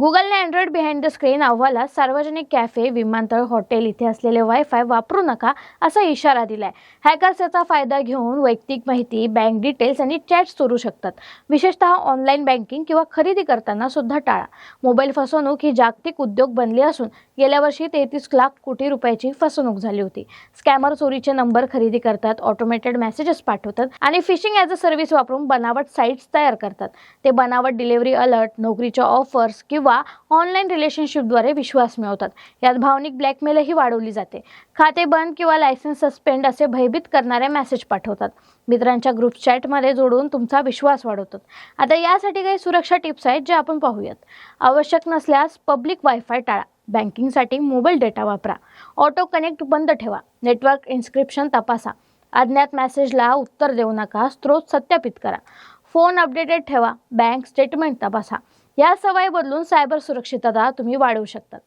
गुगलने Android behind the screen अहवालात सार्वजनिक कॅफे विमानतळ हॉटेल इथे असलेले वायफाय वापरू नका असा इशारा दिलाय. हॅकर्स याचा फायदा घेऊन वैयक्तिक माहिती बँक डिटेल्स आणि चॅट्स चोरू शकतात. विशेषतः ऑनलाईन बँकिंग किंवा खरेदी करताना सुद्धा टाळा. मोबाईल फसवणूक ही जागतिक उद्योग बनली असून गेल्या वर्षी तेहतीस लाख कोटी रुपयाची फसवणूक झाली होती. स्कॅमर चोरीचे नंबर खरेदी करतात ऑटोमेटेड मेसेजेस पाठवतात आणि फिशिंग ॲज अ सर्व्हिस वापरून बनावट साईट्स तयार करतात. ते बनावट डिलिव्हरी अलर्ट नोकरीच्या ऑफर्स किंवा ऑनलाईन रिलेशनशिपद्वारे विश्वास मिळवतात. यात भावनिक ब्लॅकमेलही वाढवली जाते. खाते बंद किंवा लायसन्स सस्पेंड असे भयभीत करणारे मेसेज पाठवतात. मित्रांच्या ग्रुप चॅटमध्ये जोडून तुमचा विश्वास वाढवतात. आता यासाठी काही सुरक्षा टिप्स आहेत जे आपण पाहूयात. आवश्यक नसल्यास पब्लिक वायफाय टाळा. बँकिंगसाठी मोबाईल डेटा वापरा. ऑटो कनेक्ट बंद ठेवा. नेटवर्क इन्स्क्रिप्शन तपासा. अज्ञात मेसेजला उत्तर देऊ नका. स्त्रोत सत्यापित करा. फोन अपडेटेड ठेवा. बँक स्टेटमेंट तपासा. या सवय बदलून सायबर सुरक्षितता तुम्ही वाढवू शकतात.